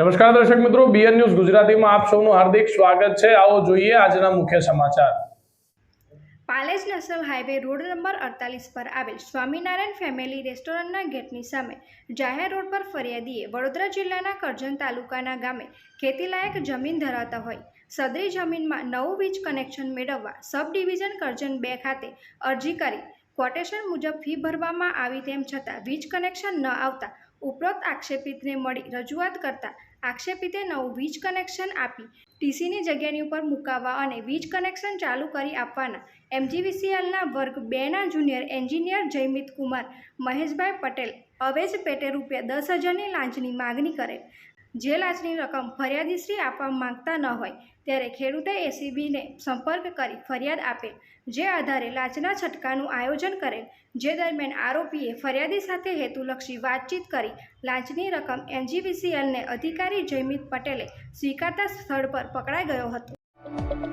નમસ્કાર દર્શક મિત્રો બીએન ન્યૂઝ ગુજરાતીમાં આપ સૌનું હાર્દિક સ્વાગત છે. આવો જોઈએ આજના મુખ્ય સમાચાર. Palej national highway road number અડતાલીસ પર આવેલ સ્વામિનારાયણ ફેમિલી રેસ્ટોરન્ટના ગેટની સામે જાહેર રોડ પર ફરિયાદીએ વડોદરા જિલ્લાના કરજણ તાલુકાના ગામે ખેતીલાયક જમીન ધરાવતા હોય સદરી જમીનમાં નવું વીજ કનેક્શન મેળવવા સબ ડિવિઝન કરજણ બે ખાતે અરજી કરી ક્વોટેશન મુજબ ફી ભરવામાં આવી તેમ છતાં વીજ કનેક્શન ન આવતા ઉપરોક્ત આક્ષેપિતને મળી રજૂઆત કરતાં આક્ષેપિતે નવું વીજ કનેક્શન આપી ટીસીની જગ્યાની ઉપર મુકાવવા અને વીજ કનેક્શન ચાલુ કરી આપવાના. એમજીવીસીએલના વર્ગ બેના જુનિયર એન્જિનિયર જયમિત કુમાર મહેશભાઈ પટેલ અવેજ પેટે રૂપિયા દસ હજારની લાંચની માગણી કરેલ જે લાંચની રકમ ફરિયાદીશ્રી આપવા માંગતા ન હોય, ત્યારે ખેડૂતે એસીબીને સંપર્ક કરી ફરિયાદ આપેલ, જે આધારે લાંચના છટકાનું આયોજન કરેલ, જે દરમિયાન આરોપીએ ફરિયાદી સાથે હેતુલક્ષી વાતચીત કરી લાંચની રકમ એનજીવીસીએલને અધિકારી જયમિત પટેલે સ્વીકારતા સ્થળ પર પકડાઈ ગયો હતો.